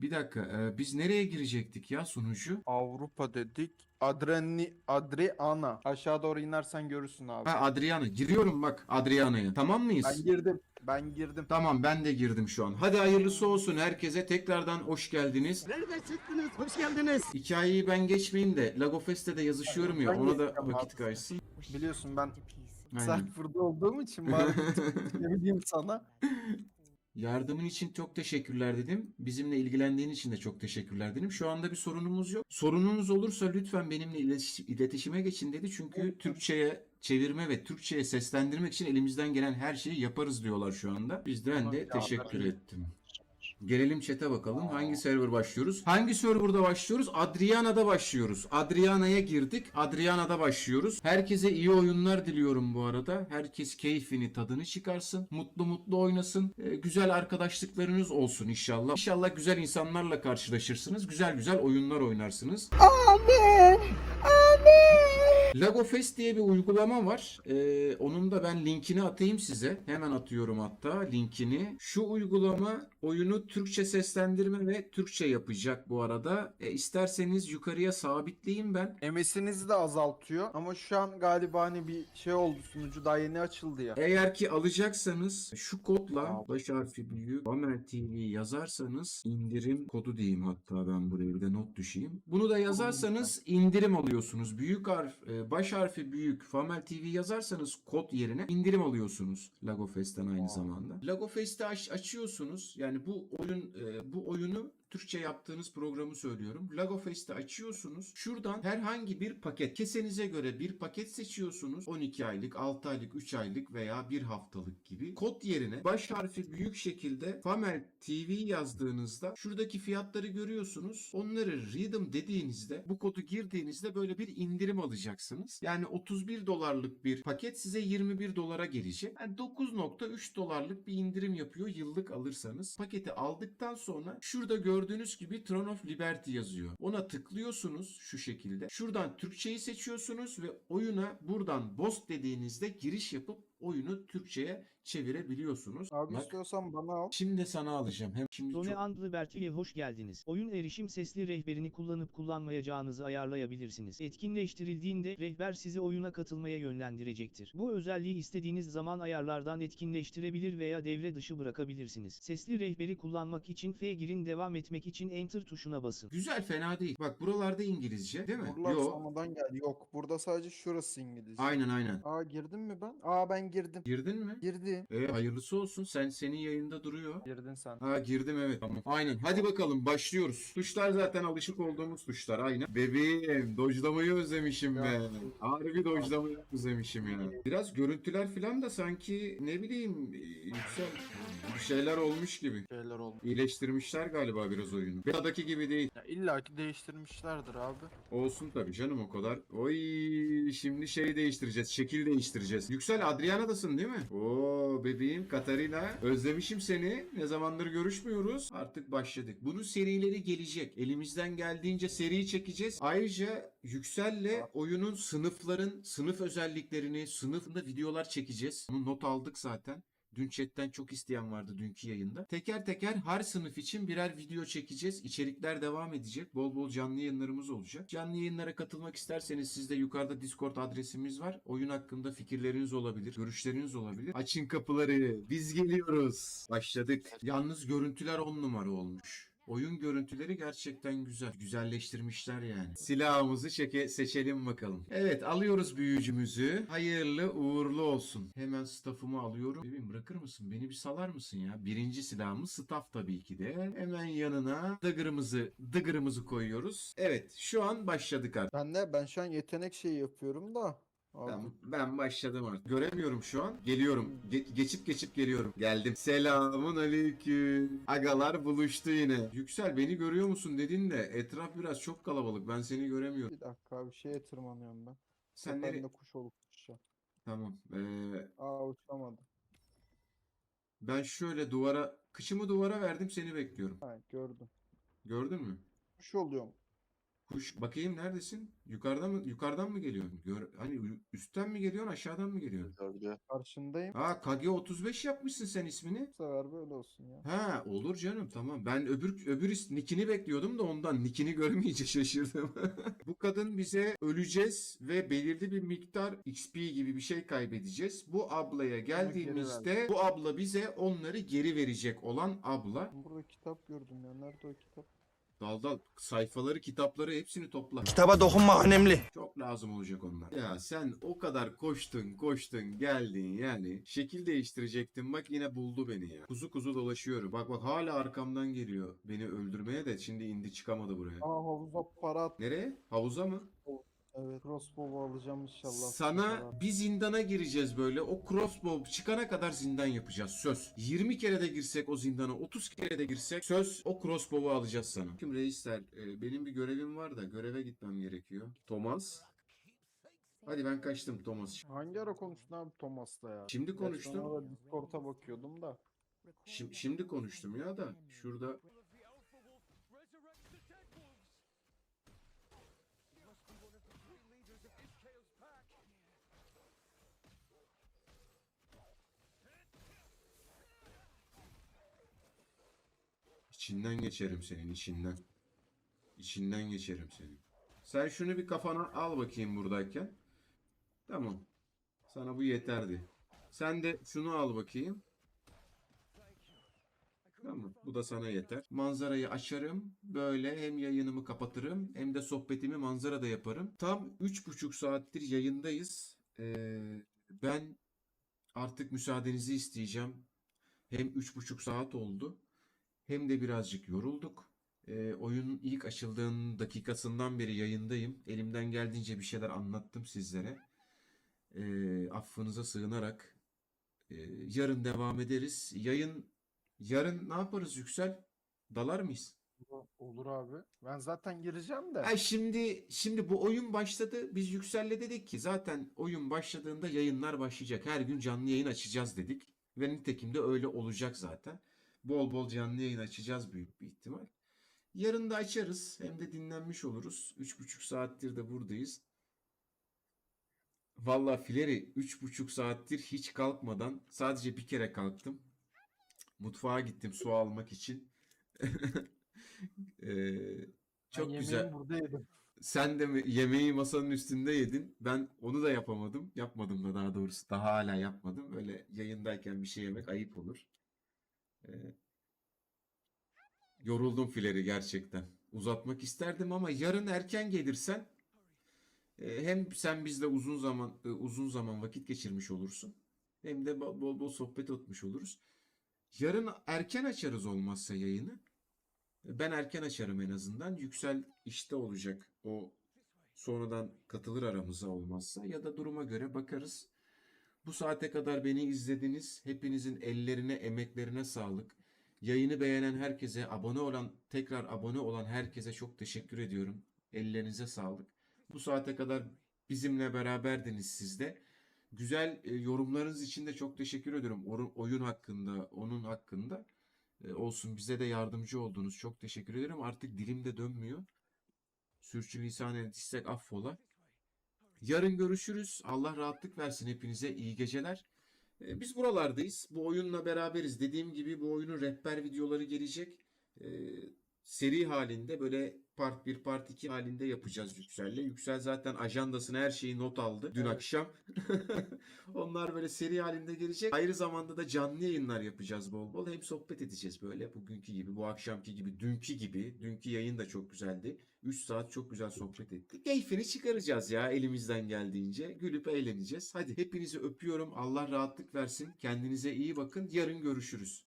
Bir dakika e, biz nereye girecektik ya sunucu? Avrupa dedik. Adreni, Adriana. Aşağı doğru inersen görürsün abi. Ha Adriana. Giriyorum bak Adriana'ya. Tamam mıyız? Ben girdim. Ben girdim. Tamam ben de girdim şu an. Hadi hayırlısı olsun herkese. Tekrardan hoş geldiniz. Nereden çıktınız? Hoş geldiniz. Hikayeyi ben geçmeyeyim de Lagofest'te yazışıyorum ya Ben ona da geçeceğim vakit abi. kaysın. Biliyorsun ben Aynen. Cypher'da olduğum için bari ne bileyim sana. Yardımın için çok teşekkürler dedim. Bizimle ilgilendiğin için de çok teşekkürler dedim. Şu anda bir sorunumuz yok. Sorununuz olursa lütfen benimle iletiş- iletişime geçin dedi. Çünkü Türkçe'ye çevirme ve Türkçe'ye seslendirmek için elimizden gelen her şeyi yaparız diyorlar şu anda. Bizden de teşekkür ettim. Gelelim chat'e bakalım. Hangi server başlıyoruz? Hangi serverda başlıyoruz? Adriana'da başlıyoruz. Adriana'ya girdik. Adriana'da başlıyoruz. Herkese iyi oyunlar diliyorum bu arada. Herkes keyfini, tadını çıkarsın. Mutlu mutlu oynasın. Ee, güzel arkadaşlıklarınız olsun inşallah. İnşallah güzel insanlarla karşılaşırsınız. Güzel güzel oyunlar oynarsınız. Lagofest diye bir uygulama var. Ee, onun da ben linkini atayım size. Hemen atıyorum hatta linkini. Şu uygulama oyunu Türkçe seslendirme ve Türkçe yapacak bu arada. E, isterseniz yukarıya sabitleyeyim ben. MS'inizi de azaltıyor ama şu an galiba hani bir şey oldu sunucu daha yeni açıldı ya. Eğer ki alacaksanız şu kodla baş harfi büyük Amer TV yazarsanız indirim kodu diyeyim hatta ben buraya bir de not düşeyim. Bunu da yazarsanız indirim alıyorsunuz. Büyük harf e, baş harfi büyük Famel TV yazarsanız kod yerine indirim alıyorsunuz Lagofest'ten aynı zamanda. Lagofest'i aç, açıyorsunuz. Yani bu oyun e, bu oyunu Türkçe yaptığınız programı söylüyorum. Lagofest'i açıyorsunuz. Şuradan herhangi bir paket, kesenize göre bir paket seçiyorsunuz. 12 aylık, 6 aylık, 3 aylık veya 1 haftalık gibi. Kod yerine baş harfi büyük şekilde Famel TV yazdığınızda şuradaki fiyatları görüyorsunuz. Onları Rhythm dediğinizde bu kodu girdiğinizde böyle bir indirim alacaksınız. Yani 31 dolarlık bir paket size 21 dolara gelecek. Yani 9.3 dolarlık bir indirim yapıyor yıllık alırsanız. Paketi aldıktan sonra şurada gördüğünüz gibi Throne of Liberty yazıyor. Ona tıklıyorsunuz şu şekilde. Şuradan Türkçeyi seçiyorsunuz ve oyuna buradan Boss dediğinizde giriş yapıp oyunu Türkçe'ye çevirebiliyorsunuz. Abi Bak, istiyorsan bana al. şimdi sana alacağım. Hem şimdi Tony çok- and Liberty'ye hoş geldiniz. Oyun erişim sesli rehberini kullanıp kullanmayacağınızı ayarlayabilirsiniz. Etkinleştirildiğinde rehber sizi oyuna katılmaya yönlendirecektir. Bu özelliği istediğiniz zaman ayarlardan etkinleştirebilir veya devre dışı bırakabilirsiniz. Sesli rehberi kullanmak için F girin devam etmek için Enter tuşuna basın. Güzel fena değil. Bak buralarda İngilizce değil mi? Buralar Yok. geldi. Yok burada sadece şurası İngilizce. Aynen aynen. Aa girdim mi ben? Aa ben girdim. Girdin mi? Girdi. E, hayırlısı olsun. Sen senin yayında duruyor. Girdin sen. Ha girdim evet tamam. Aynen. Hadi bakalım başlıyoruz. Tuşlar zaten alışık olduğumuz tuşlar aynen. Bebeğim dojlamayı özlemişim Ya. ben. Harbi dojlamayı özlemişim ya. Biraz görüntüler falan da sanki ne bileyim yüksel bir şeyler olmuş gibi. Şeyler oldu. İyileştirmişler galiba biraz oyunu. Beta'daki gibi değil. Ya illa ki değiştirmişlerdir abi. Olsun tabii canım o kadar. Oy şimdi şey değiştireceğiz. Şekil değiştireceğiz. Yüksel Adriana'dasın değil mi? Oo bebeğim Katarina. Özlemişim seni. Ne zamandır görüşmüyoruz. Artık başladık. Bunun serileri gelecek. Elimizden geldiğince seri çekeceğiz. Ayrıca Yüksel'le oyunun sınıfların sınıf özelliklerini, sınıfında videolar çekeceğiz. Bunu not aldık zaten. Dün chatten çok isteyen vardı dünkü yayında. Teker teker her sınıf için birer video çekeceğiz. İçerikler devam edecek. Bol bol canlı yayınlarımız olacak. Canlı yayınlara katılmak isterseniz sizde yukarıda Discord adresimiz var. Oyun hakkında fikirleriniz olabilir, görüşleriniz olabilir. Açın kapıları. Biz geliyoruz. Başladık. Yalnız görüntüler on numara olmuş. Oyun görüntüleri gerçekten güzel. Güzelleştirmişler yani. Silahımızı çeke seçelim bakalım. Evet alıyoruz büyücümüzü. Hayırlı uğurlu olsun. Hemen staff'ımı alıyorum. Bebeğim bırakır mısın? Beni bir salar mısın ya? Birinci silahımız staff tabii ki de. Hemen yanına dagger'ımızı, dagger'ımızı koyuyoruz. Evet şu an başladık artık. Ben de ben şu an yetenek şeyi yapıyorum da. Ben, ben başladım artık. Göremiyorum şu an. Geliyorum. Ge- geçip geçip geliyorum. Geldim. Selamun aleyküm. Agalar buluştu yine. Yüksel beni görüyor musun dedin de etraf biraz çok kalabalık. Ben seni göremiyorum. Bir dakika abi şeye tırmanıyorum ben. Sen ben nereye? de kuş olup uçacağım. Tamam. Ee, Aa uçamadım. ben şöyle duvara, kıçımı duvara verdim seni bekliyorum. Ha gördüm. Gördün mü? Kuş oluyorum. Kuş bakayım neredesin? Yukarıdan mı yukarıdan mı geliyorsun? Gör, hani üstten mi geliyorsun, aşağıdan mı geliyorsun? Gördü. Karşındayım. Ha Kage 35 yapmışsın sen ismini. Bu sefer böyle olsun ya. Ha olur canım tamam. Ben öbür öbür is- nickini bekliyordum da ondan nickini görmeyince şaşırdım. Bu kadın bize öleceğiz ve belirli bir miktar XP gibi bir şey kaybedeceğiz. Bu ablaya geldiğimizde bu abla bize onları geri verecek olan abla. Ben Burada kitap gördüm ya. Nerede o kitap? Dal dal sayfaları, kitapları hepsini topla. Kitaba dokunma önemli. Çok lazım olacak onlar. Ya sen o kadar koştun koştun geldin yani. Şekil değiştirecektin bak yine buldu beni ya. Kuzu kuzu dolaşıyorum. Bak bak hala arkamdan geliyor. Beni öldürmeye de şimdi indi çıkamadı buraya. Aa havuza para at. Nereye? Havuza mı? Evet crossbow alacağım inşallah. Sana bir zindana gireceğiz böyle. O crossbow çıkana kadar zindan yapacağız. Söz. 20 kere de girsek o zindana, 30 kere de girsek söz o crossbow'u alacağız sana. Kim reisler? e, benim bir görevim var da göreve gitmem gerekiyor. Thomas. Hadi ben kaçtım Thomas. Hangi ara konuştun abi Thomas'la ya? Şimdi konuştum. Discord'a bakıyordum da. Şimdi, şimdi konuştum ya da şurada içinden geçerim senin içinden. İçinden geçerim senin. Sen şunu bir kafana al bakayım buradayken. Tamam. Sana bu yeterdi. Sen de şunu al bakayım. Tamam. Bu da sana yeter. Manzarayı açarım. Böyle hem yayınımı kapatırım hem de sohbetimi manzarada yaparım. Tam 3,5 saattir yayındayız. Ee, ben artık müsaadenizi isteyeceğim. Hem 3,5 saat oldu hem de birazcık yorulduk. Ee, oyunun ilk açıldığın dakikasından beri yayındayım. Elimden geldiğince bir şeyler anlattım sizlere. Ee, affınıza sığınarak e, yarın devam ederiz. Yayın yarın ne yaparız Yüksel? Dalar mıyız? Olur abi. Ben zaten gireceğim de. Ha şimdi şimdi bu oyun başladı. Biz Yüksel'le dedik ki zaten oyun başladığında yayınlar başlayacak. Her gün canlı yayın açacağız dedik. Ve nitekim de öyle olacak zaten. Bol bol canlı yayın açacağız büyük bir ihtimal. Yarın da açarız. Hem de dinlenmiş oluruz. 3,5 saattir de buradayız. Valla Fileri 3,5 saattir hiç kalkmadan sadece bir kere kalktım. Mutfağa gittim su almak için. Ee, çok Ben güzel. burada yedim. Sen de mi yemeği masanın üstünde yedin? Ben onu da yapamadım. Yapmadım da daha doğrusu. Daha hala yapmadım. Öyle yayındayken bir şey yemek ayıp olur. Ee, yoruldum fileri gerçekten. Uzatmak isterdim ama yarın erken gelirsen e, hem sen bizle uzun zaman e, uzun zaman vakit geçirmiş olursun. Hem de bol, bol sohbet etmiş oluruz. Yarın erken açarız olmazsa yayını. Ben erken açarım en azından. Yüksel işte olacak. O sonradan katılır aramıza olmazsa ya da duruma göre bakarız. Bu saate kadar beni izlediniz. Hepinizin ellerine, emeklerine sağlık. Yayını beğenen herkese, abone olan, tekrar abone olan herkese çok teşekkür ediyorum. Ellerinize sağlık. Bu saate kadar bizimle beraberdiniz siz de. Güzel e, yorumlarınız için de çok teşekkür ediyorum. Oru- Oyun hakkında, onun hakkında. E, olsun bize de yardımcı oldunuz. Çok teşekkür ederim. Artık dilim de dönmüyor. Sürçülisan ettiysek affola. Yarın görüşürüz. Allah rahatlık versin hepinize. İyi geceler. E, Biz buralardayız. Bu oyunla beraberiz. Dediğim gibi bu oyunun rehber videoları gelecek. E, seri halinde böyle part 1 part 2 halinde yapacağız Yüksel'le. Yüksel zaten ajandasına her şeyi not aldı dün Evet. akşam. Onlar böyle seri halinde gelecek. Ayrı zamanda da canlı yayınlar yapacağız bol bol. Hem sohbet edeceğiz böyle bugünkü gibi, bu akşamki gibi, dünkü gibi. Dünkü yayın da çok güzeldi. 3 saat çok güzel sohbet ettik. Keyfini çıkaracağız ya elimizden geldiğince. Gülüp eğleneceğiz. Hadi hepinizi öpüyorum. Allah rahatlık versin. Kendinize iyi bakın. Yarın görüşürüz.